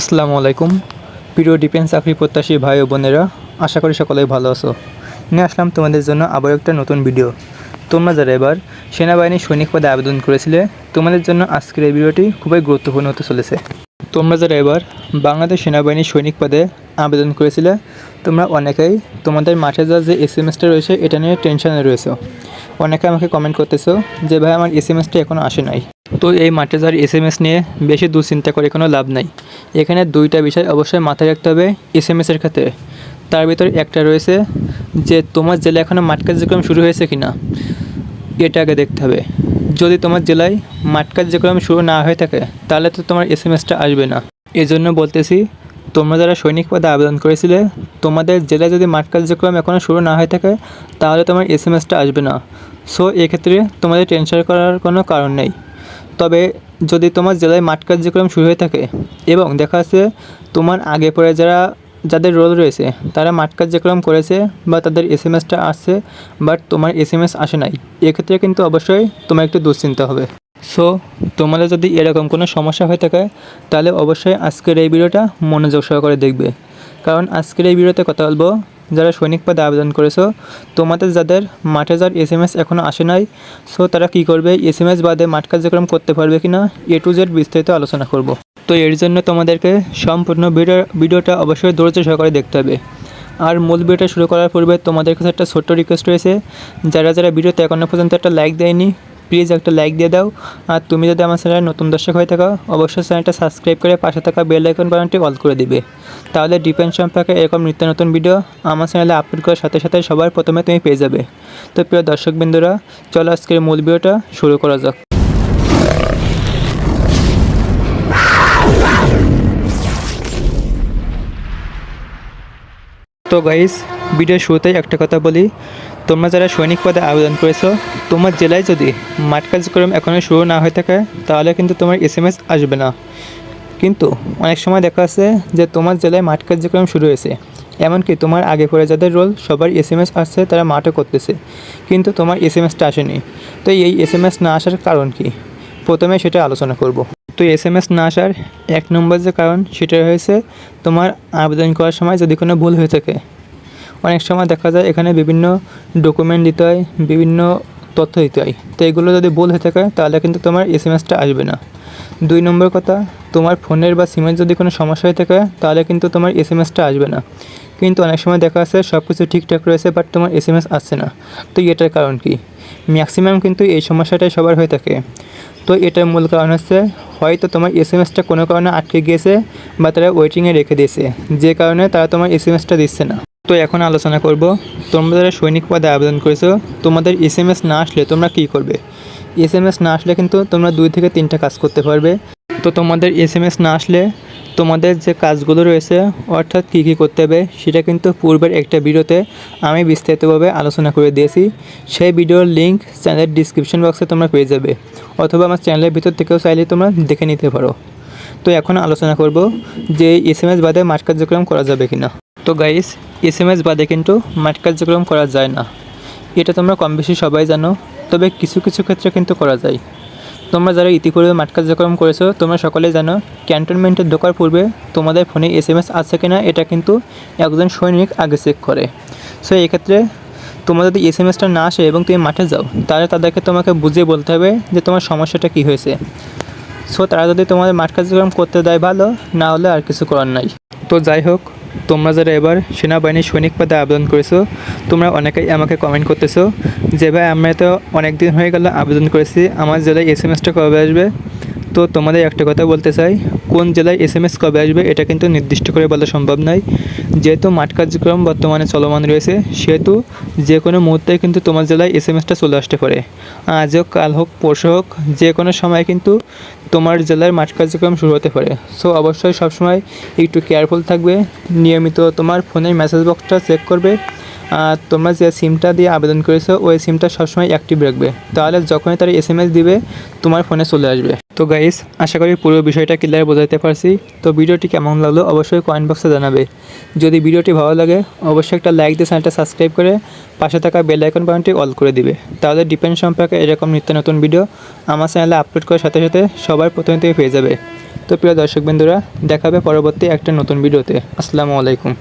আসসালামু আলাইকুম। প্রিয় ডিফেন্স চাকরি প্রত্যাশী ভাই ও বোনেরা, আশা করি সকলেই ভালো আছো। নিয়ে আসলাম তোমাদের জন্য আবার একটা নতুন ভিডিও। তোমরা যারা এবার সেনাবাহিনীর সৈনিক পদে আবেদন করেছিলে, তোমাদের জন্য আজকের এই ভিডিওটি খুবই গুরুত্বপূর্ণ হতে চলেছে। তোমরা যারা এবার বাংলাদেশ সেনাবাহিনীর সৈনিক পদে আবেদন করেছিলে, তোমরা অনেকেই তোমাদের মাঠে যাওয়ার যে এস এম এসটা রয়েছে, এটা নিয়ে টেনশনে রয়েছে। অনেকে আমাকে কমেন্ট করতেছো যে, ভাই, আমার এস এম এসটা এখনও আসে নাই। তো এই মাঠে যাওয়ার এস এম এস নিয়ে বেশি দুশ্চিন্তা করে কোনো লাভ নাই। এখানে দুইটা বিষয় অবশ্যই মাথায় রাখতে হবে এস এম এসের ক্ষেত্রে। তার ভিতরে একটা রয়েছে যে তোমার জেলায় এখনও মাঠ কার্যক্রম শুরু হয়েছে কি না এটা আগে দেখতে হবে। যদি তোমার জেলায় মাঠ কার্যক্রম শুরু না হয়ে থাকে, তাহলে তো তোমার এস এম এসটা আসবে না। এজন্য বলতেছি, তোমরা যারা সৈনিক পদে আবেদন করেছিলে, তোমাদের জেলায় যদি মাঠ কার্যক্রম এখনও শুরু না হয়ে থাকে, তাহলে তোমার এস এম এসটা আসবে না। সো এক্ষেত্রে তোমাদের টেনশন করার কোনো কারণ নেই। তবে যদি তোমার জেলায় মাঠ কার্যক্রম শুরু হয়ে থাকে এবং দেখা যাচ্ছে তোমার আগে পরে যারা, যাদের রোল রয়েছে, তারা মাঠ কার্যক্রম করেছে বা তাদের এস এম এসটা আসছে বাট তোমার এস এম এস আসে নাই, এক্ষেত্রে কিন্তু অবশ্যই তোমার একটু দুশ্চিন্তা হবে। সো তোমাদের যদি এরকম কোনো সমস্যা হয়ে থাকে, তাহলে অবশ্যই আজকের এই ভিডিওটা মনোযোগ সহকারে দেখবে। কারণ আজকের এই ভিডিওতে কথা বলব যারা সৈনিক পদে আবেদন করেছ, তোমাদের যাদের মাঠে যার এস এম এস এখনও আসে নাই সো তারা কী করবে? এস এম এস বাদে মাঠ কার্যক্রম করতে পারবে কি না এ টু জেড বিস্তারিত আলোচনা করব। তো এর জন্য তোমাদেরকে সম্পূর্ণ ভিডিও, ভিডিওটা অবশ্যই ধৈর্য সহকারে দেখতে হবে। আর মূল ভিডিওটা শুরু করার পূর্বে তোমাদের কাছে একটা ছোট্ট রিকোয়েস্ট রয়েছে। যারা যারা ভিডিওতে এখনও পর্যন্ত একটা লাইক দেয়নি প্লিজ একটা লাইক দিয়ে দাও। আর তুমি যদি আমার চ্যানেলে নতুন দর্শক হয়ে থাকো, অবশ্যই চ্যানেলটা সাবস্ক্রাইব করে পাশে থাকা বেল আইকন বাটনটি অল করে দিবে। তাহলে ডিফেন্স সম্পর্কে এরকম নিত্য নতুন ভিডিও আমার চ্যানেলে আপলোড করার সাথে সাথে সবার প্রথমে তুমি পেয়ে যাবে। তো প্রিয় দর্শকবৃন্দরা, চলো আজকের মূল ভিডিওটা শুরু করা যাক। তো গাইস ভিডিওর শুরুতেই একটা কথা বলি। তোমরা যারা সৈনিক পদে আবেদন করেছ, তোমার জেলায় যদি মাঠ কার্যক্রম এখনও শুরু না হয়ে থাকে, তাহলে কিন্তু তোমার এস এম এস আসবে না। কিন্তু অনেক সময় দেখা যাচ্ছে যে তোমার জেলায় মাঠ কার্যক্রম শুরু হয়েছে। এমনকি তোমার আগে পরে যাদের রোল সবার এস এম এস আসছে, তারা মাঠে করতেছে। কিন্তু তোমার এস এম এসটা আসেনি। তো এই এস এম এস না আসার কারণ কি? প্রথমে সেটা আলোচনা করব। তো এস এম এস না আসার এক নম্বর যে কারণ সেটা হয়েছে তোমার আবেদন করার সময় যদি কোনো ভুল হয়ে থাকে অনেক সময় দেখা যায় এখানে বিভিন্ন ডকুমেন্ট দিতে হয়, বিভিন্ন তথ্য দিতে হয়। তো এগুলো যদি ভুল হয়ে থাকে, তাহলে কিন্তু তোমার এস আসবে না। দুই নম্বর কথা, তোমার ফোনের বা সিমের যদি কোনো সমস্যা হয়ে থাকে, তাহলে কিন্তু তোমার এস এম এসটা আসবে না। কিন্তু অনেক সময় দেখা যাচ্ছে সব কিছু ঠিকঠাক রয়েছে বাট তোমার এস এম এস আসছে না। তো এটার কারণ কি? ম্যাক্সিমাম কিন্তু এই সমস্যাটাই সবার হয়ে থাকে। তো এটার মূল কারণ হচ্ছে, হয়তো তোমার এস এম এসটা কোনো কারণে আটকে গিয়েছে, বা তারা ওয়েটিংয়ে রেখে দিয়েছে। যে কারণে তারা তোমার এস এম এসটা দিচ্ছে না। তো এখন আলোচনা করব, তোমরা যারা সৈনিক পদে আবেদন করেছ, তোমাদের এস এম এস না আসলে তোমরা কী করবে? এস এম এস না আসলে কিন্তু তোমরা দুই থেকে তিনটা কাজ করতে পারবে। তো তোমাদের এস এম এস না আসলে তোমাদের যে কাজগুলো রয়েছে, অর্থাৎ কী কী করতে হবে, সেটা কিন্তু পূর্বের একটা ভিডিওতে আমি বিস্তারিতভাবে আলোচনা করে দিয়েছি। সেই ভিডিওর লিঙ্ক চ্যানেলের ডিসক্রিপশন বক্সে তোমরা পেয়ে যাবে, অথবা আমার চ্যানেলের ভিতর থেকেও চাইলে তোমরা দেখে নিতে পারো। তো এখন আলোচনা করব যে এস এম এস বাদে মাঠ কার্যক্রম করা যাবে কি না তো গাইস এস এম এস বাদে কিন্তু মাঠ কার্যক্রম করা যায় না। এটা তোমরা কম বেশি সবাই জানো, তবে কিছু কিছু ক্ষেত্রে কিন্তু করা যায়। তোমরা যারা ইতিপূর্বে মাঠ কার্যক্রম করেছ, তোমরা সকলেই জানো ক্যান্টনমেন্টে ঢোকার পূর্বে তোমাদের ফোনে এস এম এস আছে কিনা, এটা কিন্তু একজন সৈনিক আগে চেক করে। সো এক্ষেত্রে তোমার যদি এস এম এসটা না আসে এবং তুমি মাঠে যাও, তাহলে তাদেরকে তোমাকে বুঝিয়ে বলতে হবে যে তোমার সমস্যাটা কী হয়েছে। সো তারা যদি তোমাদের মাঠ কার্যক্রম করতে দেয় ভালো, না হলে আর কিছু করার নাই। তো যাই হোক তোমরা যারা এবার সেনাবাহিনীর সৈনিক পদে আবেদন করেছ, তোমরা অনেকেই আমাকে কমেন্ট করতেছো যে, ভাই, আমরা তো অনেক দিন হয়ে গেল আবেদন করেছি, আমার জেলায় এস এম এসটা কবে আসবে? তো তোমাদের একটা কথা বলতে চাই, কোন জেলায় এস এম এস কবে আসবে এটা কিন্তু নির্দিষ্ট করে বলা সম্ভব নয়। যেহেতু মাঠ কার্যক্রম বর্তমানে চলমান রয়েছে, সেহেতু যে কোনো মুহূর্তে কিন্তু তোমার জেলায় এস এম এসটা চলে আসতে পারে। আজ হোক, কাল হোক, পরশু হোক, যে কোনো সময় কিন্তু তোমার জেলার মাঠ কার্যক্রম শুরু হতে পারে। সো অবশ্যই সবসময় একটু কেয়ারফুল থাকবে, নিয়মিত তোমার ফোনের মেসেজ বক্সটা চেক করবে, আর তোমরা যে সিমটা দিয়ে আবেদন করেছ, ওই সিমটা সবসময় অ্যাক্টিভ রাখবে। তাহলে যখনই তারা এস এম এস দিবে, তোমার ফোনে চলে আসবে। তো গাইস আশা করি পুরো বিষয়টা ক্লিয়ার বোঝাতে পারছি। তো ভিডিওটি কেমন লাগল অবশ্যই কমেন্ট বক্সে জানাবে। যদি ভিডিওটি ভালো লাগে, অবশ্যই একটা লাইক দিয়ে চ্যানেলটা সাবস্ক্রাইব করে পাশে থাকা বেল আইকন বাটনটি অল করে দিবে। তাহলে ডিপেন্ড সম্পর্কে এরকম নিত্য নতুন ভিডিও আমার চ্যানেলে আপলোড করার সাথে সাথে সবার প্রথমে থেকে পেয়ে যাবে। তো প্রিয় দর্শক দেখাবে পরবর্তী একটা নতুন ভিডিওতে আসসালামু আলাইকুম।